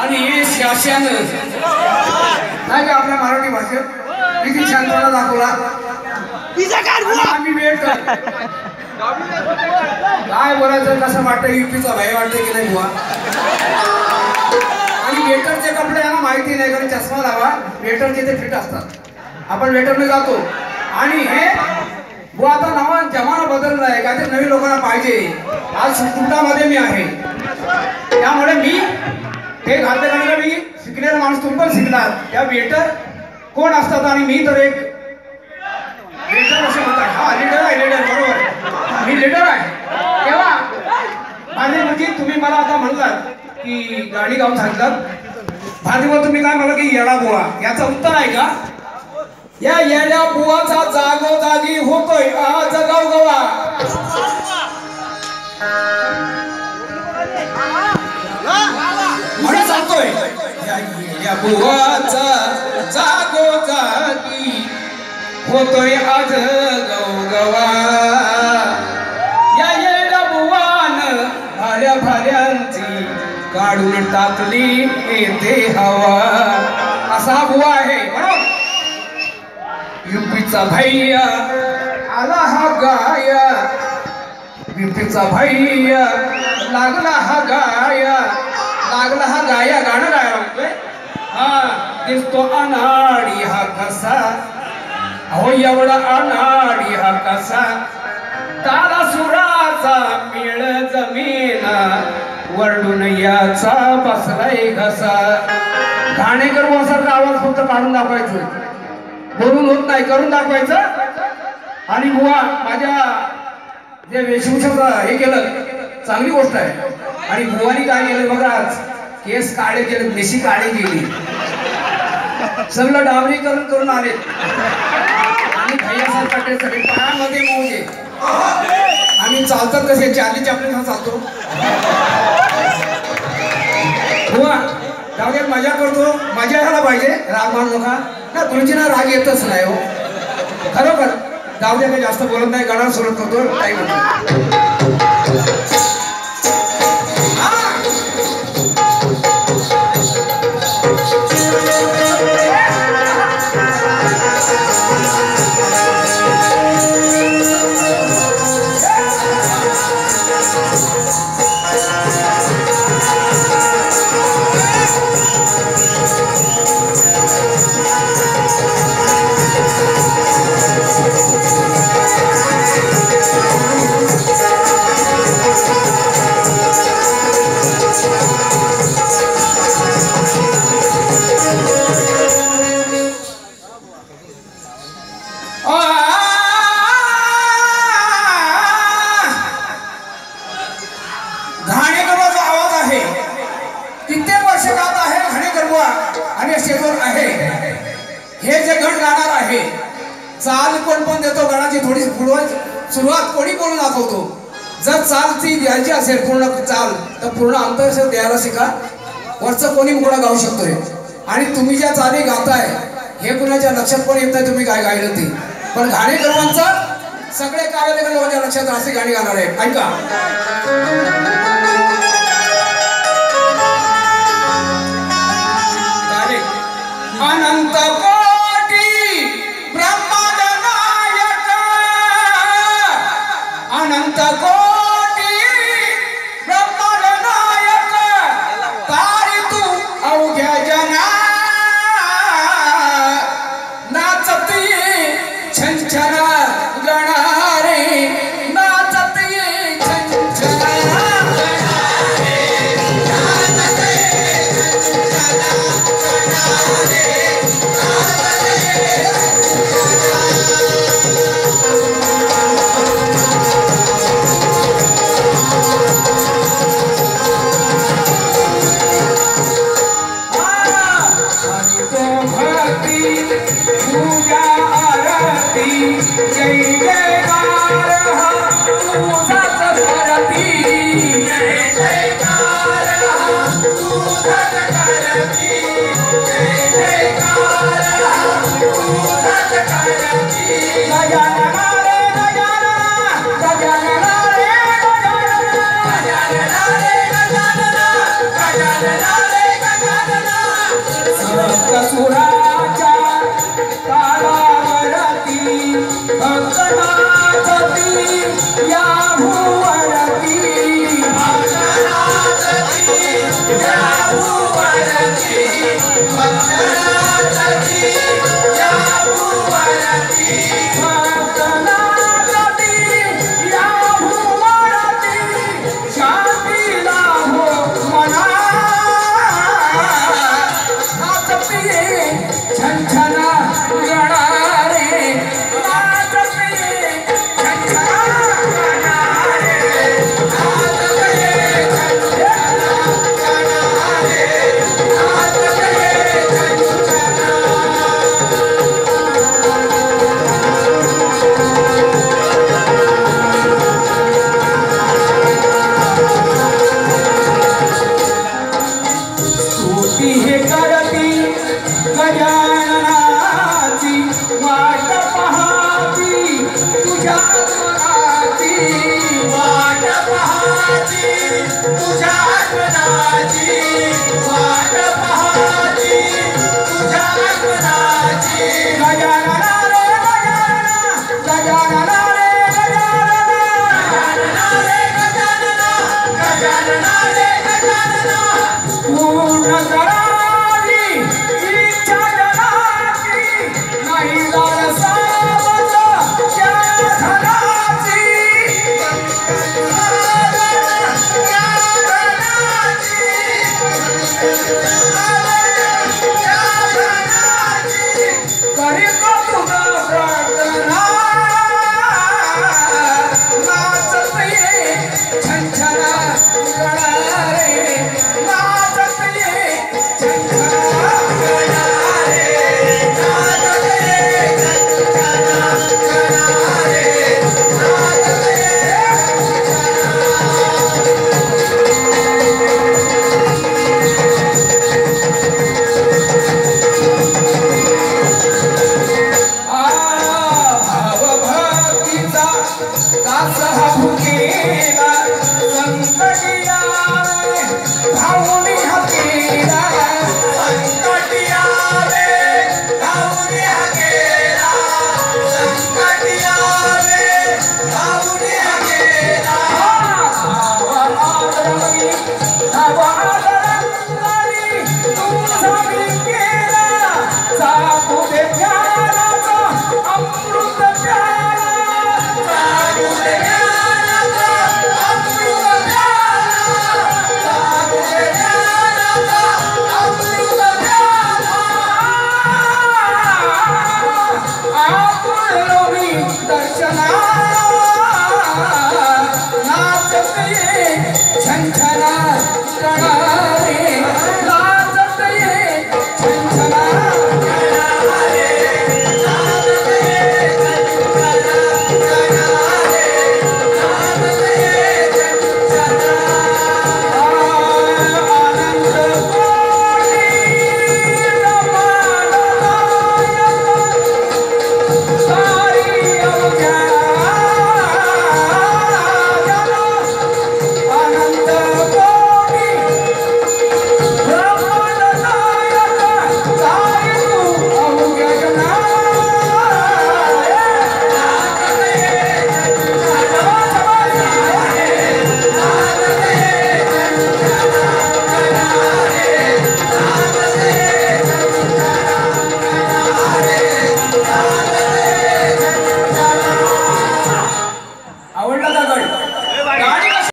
आणि हे शासन नाही का आपल्या मराठी भाषेत? किती शांतपणा दाखवला. आणि आम्ही काय बोलायचं कसं वाटतं युपीचा भय वाटतं की नाही बुवा? आणि वेटरचे कपडे यांना माहिती नाही कारण चष्मा लावा वेटरचे ते फिट असतात. आपण वेटरने जातो. आणि हे बुवा आता नावा जमाना बदलला आहे काहीतरी नवीन लोकांना पाहिजे. आज कुटामध्ये मी आहे. त्यामुळे मी हे घातले कारण मी शिकलेला माणूस तुम्ही पण शिकणार. त्या वेटर कोण असतात आणि मी तर एक लीडर असे म्हणतात हा लिडर आहे लिडर बरोबर. मी लिडर आहे. तेव्हा माझे म्हणजे तुम्ही मला आता म्हणलात की गाडी गाऊन सांगितलं भाजीवर तुम्ही काय म्हणलं की येडा बुवा? याचं उत्तर आहे का? या येड्या बुवाचा जागोजागी होतोय. आज गावगवा. म्हणून सांगतोय. या बुवाचा जागो जागी होतोय आज गवगवा. या येड्या बुवान भाड्या भाड्यांची काढून टाकली येते हवा. असा बुवा आहे बरोबर? युपीचा भैया आला हा गाया. युपीचा भैया लागला हा गाया. लागला हा गाया गाणं गायला म्हणतोय. हा दिसतो अनाडी हा कसा. अहो एवढा अनाडी हा कसा. तारा सुराचा मिळ जमीन. वरडून याचा बसलाय घसा. घाणेकर वासाचा आवाज फक्त काढून दाखवायचं. बोलून होत नाही करून दाखवायचं. आणि बुवा माझ्या जे वेशभूषाचं हे केलं चांगली गोष्ट आहे. आणि भुवानी काय केलं बघा आज? केस काळे केले देशी काळे गेली सगळं डांबरीकरण करून आले. आणि भैयासारखा ते सगळे पायामध्ये मोजे आम्ही चालतात कसे? चार्ली चॅपलिन चालतो. भुवा जाऊ दे, मजा करतो. मजा यायला पाहिजे. राग मानू नका. ना तुमची ना राग येतच नाही हो. खरोखर जाऊ दे काही जास्त बोलत नाही. गणा सुरत करतो टाईम सुरुवात कोणी बोलून दाखवतो? जर चाल ती द्यायची असेल पूर्ण चाल तर पूर्ण अंतर द्यायला शिका. वरचं कोणी मुकडा गाऊ शकतोय. आणि तुम्ही ज्या चाली गाताय हे कुणाच्या लक्षात पण येत नाही तुम्ही काय गायलं ते. पण घाणेकरवांचं सगळे काय माझ्या लक्षात असे गाणी गाणार आहे ऐका. Lugar हे जगती गजाननाची वाट पहाती. तुझ्या मनाची वाट पहाती. तुझ्या मनाची वाट पहाती. तुझ्या मनाची गजानन